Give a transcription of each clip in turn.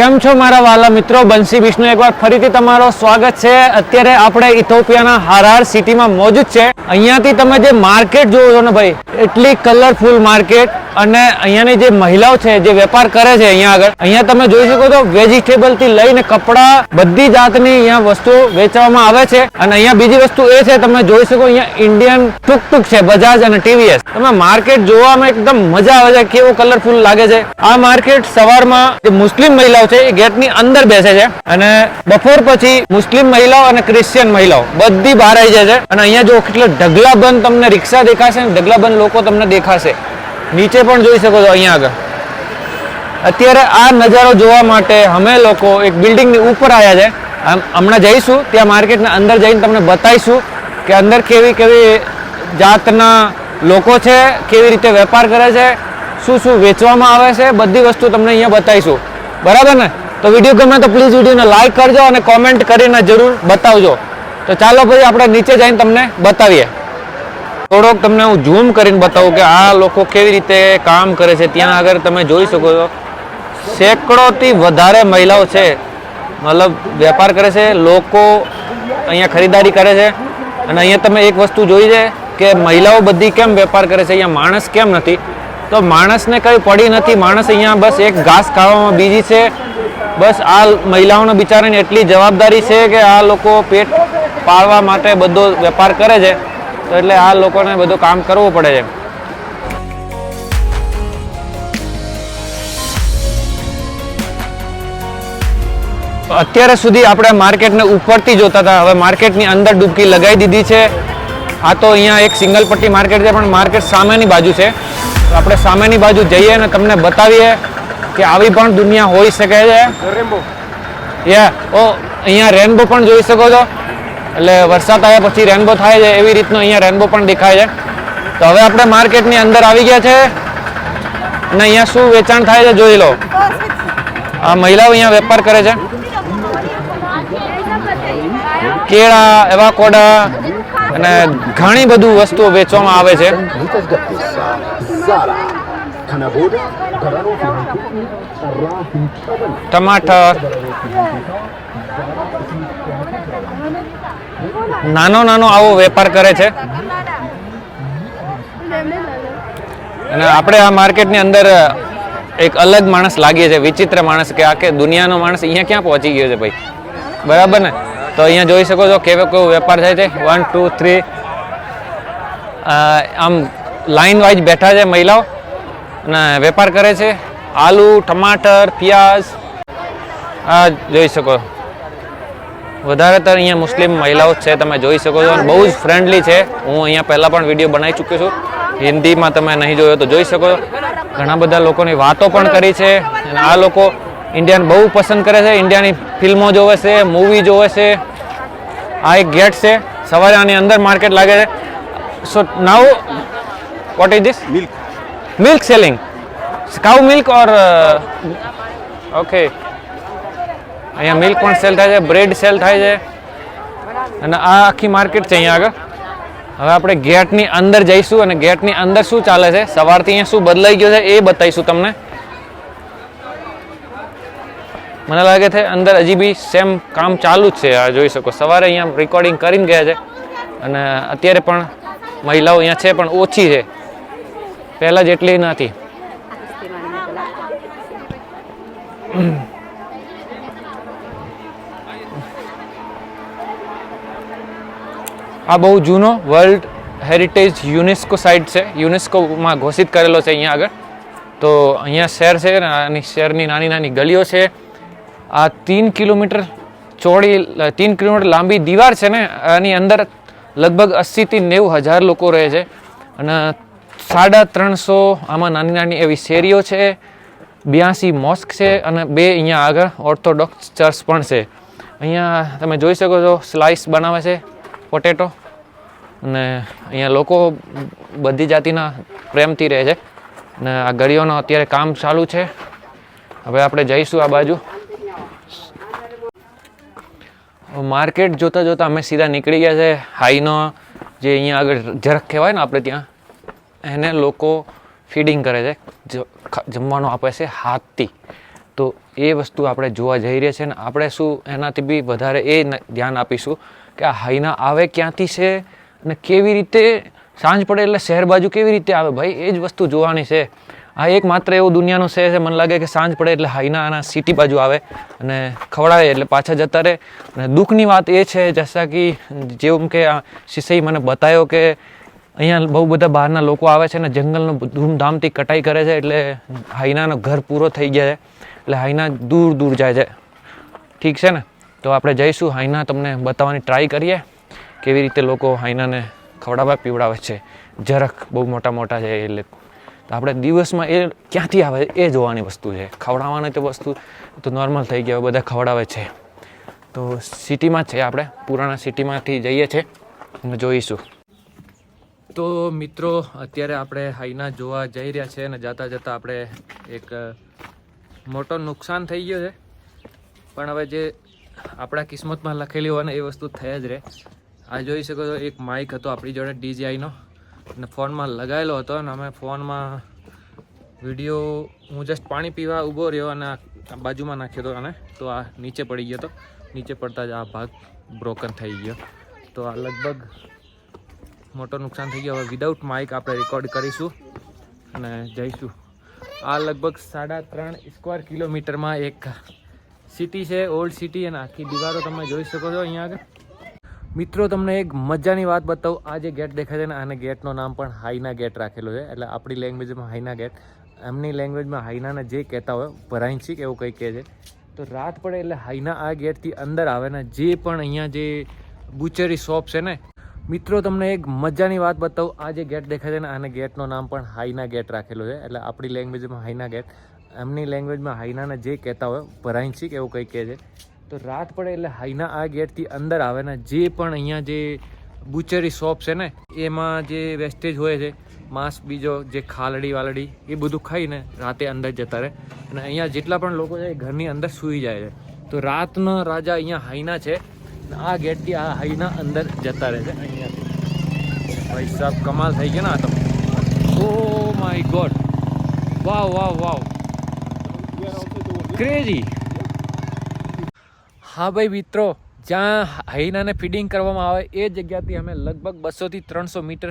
કેમ છો મારા વાલા મિત્રો? બંસી વિષ્ણુ એકવાર ફરીથી તમારો સ્વાગત છે. અત્યારે આપણે ઇથોપિયાના હારાર સિટીમાં મોજૂદ છે. અહીંયાથી તમે જે માર્કેટ જોવો છો ને ભાઈ, એટલી કલરફુલ માર્કેટ અને અહીંયાની જે મહિલાઓ છે, જે વેપાર કરે છે અહીંયા આગળ, અહીંયા તમે જોઈ શકો છો વેજીટેબલથી લઈને કપડા, બધી જાતની અહીંયા વસ્તુઓ વેચવામાં આવે છે. અને અહીંયા બીજી વસ્તુ એ છે, તમે જોઈ શકો અહીંયા ઇન્ડિયન ટુક ટુક છે બજાજ અને ટીવીએસ તમે માર્કેટ જોવામાં એકદમ મજા આવે છે, કેવું કલરફુલ લાગે છે. આ માર્કેટ સવારમાં જે મુસ્લિમ મહિલાઓ છે, એ ગેટની અંદર બેસે છે અને બપોર પછી મુસ્લિમ મહિલાઓ અને ક્રિશ્ચિયન મહિલાઓ બધી બહાર આવી જાય છે અને અહીંયા જો કેટલા ઢગલાબંધ તમને રિક્ષા દેખાશે ને ઢગલાબંધ લોકો તમને દેખાશે. નીચે પણ જોઈ શકો છો અહીંયા આગળ. અત્યારે આ નજારો જોવા માટે અમે લોકો એક બિલ્ડિંગની ઉપર આવ્યા છે. હમણાં જઈશું, ત્યાં માર્કેટના અંદર જઈને તમને બતાવીશું કે અંદર કેવી કેવી જાતના લોકો છે, કેવી રીતે વેપાર કરે છે, શું શું વેચવામાં આવે છે, બધી વસ્તુ તમને અહીંયા બતાવીશું. બરાબર ને? તો વીડિયો ગમે તો પ્લીઝ વિડીયોને લાઈક કરજો અને કોમેન્ટ કરીને જરૂર બતાવજો. તો ચાલો પછી આપણે નીચે જઈને તમને બતાવીએ. થોડોક તમને હું ઝૂમ કરીને બતાવું કે આ લોકો કેવી રીતે કામ કરે છે. ત્યાં આગળ તમે જોઈ શકો છો. સેંકડોથી વધારે મહિલાઓ છે. મતલબ વેપાર કરે છે, લોકો અહીંયા ખરીદારી કરે છે. અને અહીંયા તમે એક વસ્તુ જોઈ છે કે મહિલાઓ બધી કેમ વેપાર કરે છે? અહીંયા માણસ કેમ નથી? તો માણસને કંઈ પડી નથી. માણસ અહીંયા બસ એક ઘાસ ખાવામાં બીજી છે. બસ આ મહિલાઓને બિચારાની એટલી જવાબદારી છે કે આ લોકો પેટ પાળવા માટે બધો વેપાર કરે છે. તો એટલે આ લોકોને બધું કામ કરવું પડે છે. અત્યારે સુધી આપણે માર્કેટને ઉપરથી જોતા હતા. હવે માર્કેટની અંદર ડૂબકી લગાવી દીધી છે. આ તો અહીંયા એક સિંગલ પટ્ટી માર્કેટ છે, પણ માર્કેટ સામેની બાજુ છે. તો આપણે સામેની બાજુ જઈએ અને તમને બતાવીએ કે આવી પણ દુનિયા હોઈ શકે છે. યા ઓ અહીંયા રેનબો પણ જોઈ શકો છો. એટલે વરસાદ આવ્યા પછી રેનબો થાય છે એવી રીતનો અહીંયા રેનબો પણ દેખાય છે. તો હવે આપણે માર્કેટની અંદર આવી ગયા છે. અને અહીંયા શું વેચાણ થાય છે જોઈ લો. આ મહિલાઓ અહીંયા વેપાર કરે છે. કેળા એવા કોડા અને ઘણી બધું વસ્તુઓ વેચવામાં આવે છે. ટમાટર નાનો નાનો આવો વેપાર કરે છે. અને આપણે આ માર્કેટની અંદર એક અલગ માણસ લાગીએ છે વિચિત્ર માણસ કે આખે દુનિયાનો માણસ અહીંયા ક્યાં પહોંચી ગયો છે ભાઈ? બરાબર ને? તો અહીંયા જોઈ શકો છો કેવો કેવો વેપાર થાય છે. વન ટુ થ્રી આમ લાઈન વાઇઝ બેઠા છે મહિલાઓ અને વેપાર કરે છે. આલુ, ટમાટર પિયાઝ આ જોઈ શકો. વધારેતર અહીંયા મુસ્લિમ મહિલાઓ છે, તમે જોઈ શકો છો. અને બહુ જ ફ્રેન્ડલી છે. હું અહીંયા પહેલાં પણ વીડિયો બનાવી ચૂક્યો છું. હિન્દીમાં તમે નહીં જોયો તો જોઈ શકો છો. ઘણા બધા લોકોની વાતો પણ કરી છે અને આ લોકો ઇન્ડિયાને બહુ પસંદ કરે છે. ઇન્ડિયાની ફિલ્મો જોવે છે મૂવી જોવે છે. આ એક ગેટ છે. સવારે આની અંદર માર્કેટ લાગે છે. So now what is this milk. Milk selling milk milk or okay અહીંયા મિલ્ક પણ સેલ થાય છે બ્રેડ સેલ થાય છે. અને આ આખી માર્કેટ છે અહીંયા આગળ. હવે આપણે ગેટની અંદર જઈશું અને ગેટની અંદર શું ચાલે છે? સવારથી અહીંયા શું બદલાઈ ગયું છે એ બતાવીશું તમને. મને લાગે છે અંદર હજી બી સેમ કામ ચાલુ જ છે આ જોઈ શકો. સવારે અહીંયા રેકોર્ડિંગ કરીને ગયા છે. અને અત્યારે પણ મહિલાઓ અહીંયા છે પણ ઓછી છે. પહેલા જેટલી નથી. આ બહુ જૂનો વર્લ્ડ હેરિટેજ યુનેસ્કો સાઇટ છે. યુનેસ્કોમાં ઘોષિત કરેલો છે અહીંયા આગળ. તો અહીંયા શહેર છે આની શહેરની નાની નાની ગલીઓ છે. આ ત્રણ કિલોમીટર ચોડી ત્રણ કિલોમીટર લાંબી દીવાર છે ને, આની અંદર લગભગ અસીથી નેવું હજાર લોકો રહે છે. અને સાડા ત્રણસો આમાં નાની નાની એવી શેરીઓ છે, બ્યાસી મોસ્ક છે અને બે અહીંયા આગળ ઓર્થોડોક્સ ચર્ચ પણ છે. અહીંયા તમે જોઈ શકો છો, સ્લાઇસ બનાવે છે પોટેટો અને અહીંયા લોકો બધી જાતિના પ્રેમથી રહે છે. અને આ ગળીઓનો અત્યારે કામ ચાલુ છે. હવે આપણે જઈશું આ બાજુ. માર્કેટ જોતાં જોતાં અમે સીધા નીકળી ગયા છે, હાઈનો જે અહીંયા આગળ ઝરખ કહેવાય ને આપણે ત્યાં. એને લોકો ફીડિંગ કરે છે. જમવાનું આપે છે હાથથી. તો એ વસ્તુ આપણે જોવા જઈ રહ્યા છે ને આપણે શું એનાથી બી વધારે એ ધ્યાન આપીશું કે આ હાઈના આવે ક્યાંથી છે અને કેવી રીતે સાંજ પડે એટલે શહેર બાજુ કેવી રીતે આવે? ભાઈ, એ જ વસ્તુ જોવાની છે. આ એક માત્ર એવું દુનિયાનું શહેર છે. મને લાગે કે સાંજ પડે એટલે હાઈના આના સિટી બાજુ આવે અને ખવડાવે એટલે પાછા જતા રહે. અને દુઃખની વાત એ છે, જૈસા કે જેવું કે આ શિષઈ મને બતાવ્યો કે અહીંયા બહુ બધા બહારના લોકો આવે છે ને જંગલનો ધૂમધામથી કટાઈ કરે છે એટલે હાઈનાનો ઘર પૂરો થઈ ગયા છે. એટલે હાઈના દૂર દૂર જાય છે. ઠીક છે ને? તો આપણે જઈશું. હાઈના તમને બતાવવાની ટ્રાય કરીએ કેવી રીતે લોકો હાઈનાને ખવડાવવા, પીવડાવે છે. જરાક બહુ મોટા મોટા છે એટલે તો આપણે દિવસમાં એ ક્યાંથી આવે? એ જોવાની વસ્તુ છે. ખવડાવવાની તો વસ્તુ તો નોર્મલ થઈ ગયા બધા ખવડાવે છે. તો સિટીમાં છે આપણે. પુરાણા સિટીમાંથી જઈએ છીએ અને જોઈશું. તો મિત્રો, અત્યારે આપણે હાઈના જોવા જઈ રહ્યા છે અને જતાં જતાં આપણે એક મોટો નુકસાન થઈ ગયો છે. પણ હવે જે આપણા કિસ્મતમાં લખેલી હોય ને એ વસ્તુ થઈ જ રહે. આ જોઈ શકો છો, એક માઇક હતો આપણી જોડે, ડીજીઆઈનો. અને ફોનમાં લગાવેલો હતો અને અમે ફોનમાં વીડિયો, હું જસ્ટ પાણી પીવા ઊભો રહ્યો અને બાજુમાં નાખ્યો હતો અને તો આ નીચે પડી ગયો હતો. નીચે પડતા જ આ ભાગ બ્રોકન થઈ ગયો. તો આ લગભગ મોટો નુકસાન થઈ ગયું. હવે વિદાઉટ માઇક આપણે રેકોર્ડ કરીશું અને જઈશું. આ લગભગ સાડા ત્રણ સ્ક્વેર કિલોમીટરમાં એક સિટી છે ઓલ્ડ સિટી અને આખી દીવારો તમે જોઈ શકો છો અહીંયા આગળ. મિત્રો, તમને એક મજાની વાત બતાવું. આ જે ગેટ દેખાય છે ને, આને ગેટનું નામ પણ હાઈના ગેટ રાખેલું છે. એટલે આપણી લેંગ્વેજમાં હાઈના ગેટ એમની લેંગ્વેજમાં હાઈનાને જે કહેતા હોય ભરાઈંચી કે એવું કંઈ કહે છે. તો રાત પડે એટલે હાઈના આ ગેટથી અંદર આવે ને, જે પણ અહીંયા જે બુચરી શોપ છે ને મિત્રો, તમને એક મજાની વાત બતાવું. આ જે ગેટ દેખાય છે ને, આને ગેટનું નામ પણ હાઈના ગેટ રાખેલું છે. એટલે આપણી લેંગ્વેજમાં હાઈના ગેટ, એમની લેંગ્વેજમાં હાઈનાને જે કહેતા હોય ભરાઈંચી કે એવું કંઈ કહે છે. તો રાત પડે એટલે હાઈના આ ગેટથી અંદર આવે ને, જે પણ અહીંયા જે બુચરી શોપ છે ને, એમાં જે વેસ્ટેજ હોય છે, માંસ, બીજો જે ખાલડી વાલડી, એ બધું ખાઈને રાતે અંદર જતા રહે. અને અહીંયા જેટલા પણ લોકો છે એ ઘરની અંદર સૂઈ જાય છે. તો રાતનો રાજા અહીંયા હાઈના છે. આ ગેટથી આ હાઈના અંદર જતા રહે છે. ભાઈ સાહેબ, કમાલ થઈ ગયા ને આ તો. ઓ my god wow wow wow crazy હા ભાઈ મિત્રો, જ્યાં હાઈનાને ફીડિંગ કરવામાં આવે, એ જગ્યાથી અમે લગભગ બસોથી ત્રણસો મીટર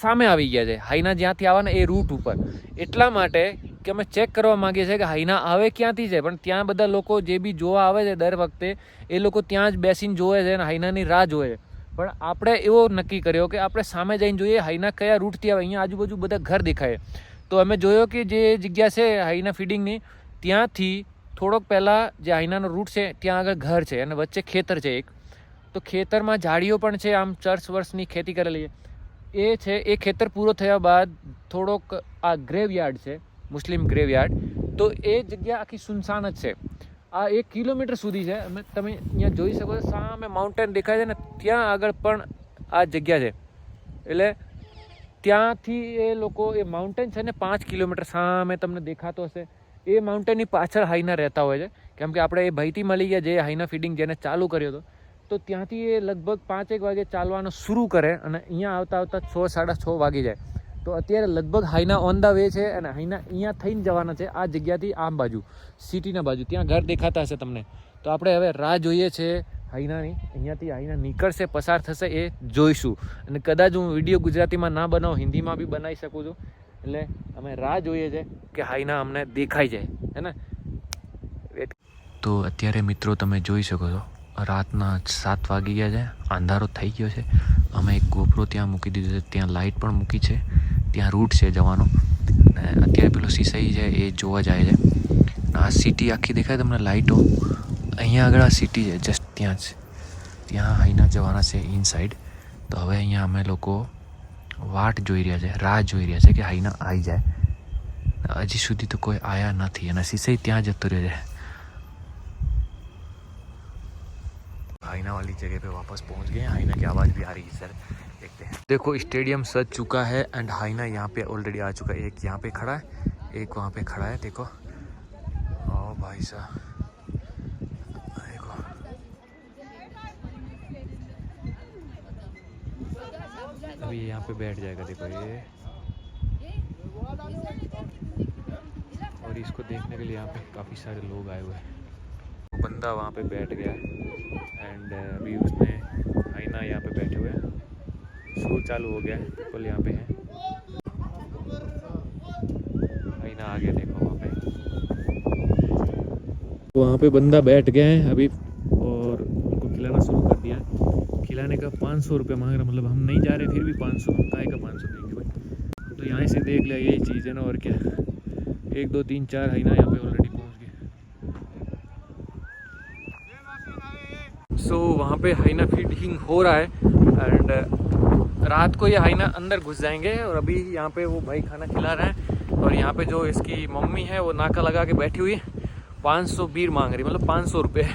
સામે આવી ગયા છે. હાઈના જ્યાંથી આવે ને એ રૂટ ઉપર. એટલા માટે કે અમે ચેક કરવા માંગીએ છીએ કે હાઈના આવે ક્યાંથી છે? પણ ત્યાં બધા લોકો જે બી જોવા આવે છે દર વખતે, એ લોકો ત્યાં જ બેસીને જોવે છે અને હાઈનાની રાહ જોવે છે. પણ આપણે એવો નક્કી કર્યો કે આપણે સામે જઈને જોઈએ હાઈના કયા રૂટથી આવે. અહીંયા આજુબાજુ બધા ઘર દેખાય. તો અમે જોયો કે જે જગ્યા છે હાઈના ફીડિંગની ત્યાંથી થોડોક પહેલાં જે હાઈનાનો રૂટ છે, ત્યાં આગળ ઘર છે અને વચ્ચે ખેતર છે એક. તો ખેતરમાં ઝાડીઓ પણ છે, આમ ચર્ચ વર્ષની ખેતી કરેલી. છે એ છે, એ ખેતર પૂરો થયા બાદ થોડોક આ ગ્રેવયાર્ડ છે, મુસ્લિમ ગ્રેવયાર્ડ તો એ જગ્યા આખી સુનસાન જ છે. આ એક કિલોમીટર સુધી છે. અમે તમે અહીંયા જોઈ શકો છો, સામે માઉન્ટેન દેખાય છે ને ત્યાં આગળ પણ આ જગ્યા છે. એટલે ત્યાંથી એ લોકો, એ માઉન્ટેન છે ને પાંચ કિલોમીટર સામે તમને દેખાતો હશે. એ માઉન્ટેનની પાછળ હાઈના રહેતા હોય છે. કેમ કે આપણે એ ભાઈથી મળી ગયા જે હાઈના ફીડિંગ જેને ચાલુ કર્યો હતો. તો ત્યાંથી એ લગભગ પાંચેક વાગે ચાલવાનું શરૂ કરે અને અહીંયા આવતા આવતા છ, સાડા છ વાગી જાય. તો અત્યારે લગભગ હાઈના ઓન ધ વે છે અને હાઈના અહીંયા થઈને જવાના છે આ જગ્યાથી આમ બાજુ, સિટીના બાજુ. ત્યાં ઘર દેખાતા હશે તમને. તો આપણે હવે રાહ જોઈએ છે હાઈનાની. અહીંયાથી હાઈના નીકળશે, પસાર થશે એ જોઈશું. અને કદાચ હું વીડિયો ગુજરાતીમાં ના બનાવું, હિન્દીમાં બી બનાવી શકું છું. એટલે અમે રાહ જોઈએ છે કે હાઈના અમને દેખાઈ જાય. હે ને? તો અત્યારે મિત્રો તમે જોઈ શકો છો, રાતના સાત વાગી ગયા છે, અંધારો થઈ ગયો છે. અમે એક ગોપરો ત્યાં મૂકી દીધો છે, ત્યાં લાઇટ પણ મૂકી છે. ત્યાં રૂટ છે જવાનો અને અત્યારે પેલો સિસાઈ છે એ જોવા જાય છે આ સિટી આખી દેખાય તમને લાઇટો અહીંયા આગળ આ સિટી છે જસ્ટ ત્યાં જ ત્યાં અહીંના જવાના છે ઇનસાઇડ તો હવે અહીંયા અમે લોકો વાટ જોઈ રહ્યા છે રાહ જોઈ રહ્યા છે કે હાઈના આવી જાય હજી સુધી તો કોઈ આયા નથી અને સિસાઈ ત્યાં જતો રહ્યો છે आईना वाली जगह पे वापस पहुंच गए हैं आईना की आवाज़ भी आ रही है सर देखते हैं। देखो, स्टेडियम सज चुका है एंड हाइना यहाँ पे ऑलरेडी आ चुका है। एक यहाँ पे खड़ा है, एक वहाँ पे खड़ा है, देखो। ओ भाई साहब। अभी यहाँ पे बैठ जाएगा, देखो ये। और इसको देखने के लिए यहाँ पे काफ़ी सारे लोग आए हुए हैं। बंदा वहाँ पे बैठ गया एंड अभी उसने आईना यहाँ पे बैठे हुए हैं। शो चालू हो गया है। पीपल यहाँ पे है। आईना आगे देखो वहाँ पे। वहाँ पे बंदा बैठ गया है अभी और उनको खिलाना शुरू कर दिया खिलाने का पाँच सौ रुपये मांग रहा मतलब हम नहीं जा रहे, फिर भी पाँच सौ, काय का पाँच सौ देंगे भाई? तो यहाँ से देख लिया, यही चीज़ है ना, और क्या। एक, दो, तीन, चार है ना यहाँ पे ऑलरेडी पहुँच गए। सो वहाँ पे हाइना फीडिंग हो रहा है एंड रात को ये हाइना अंदर घुस जाएंगे और अभी यहाँ पे वो भाई खाना खिला रहे हैं और यहाँ पे जो इसकी मम्मी है वो नाका लगा के बैठी हुई है पाँच सौ बीर मांग रही मतलब पाँच सौ रुपये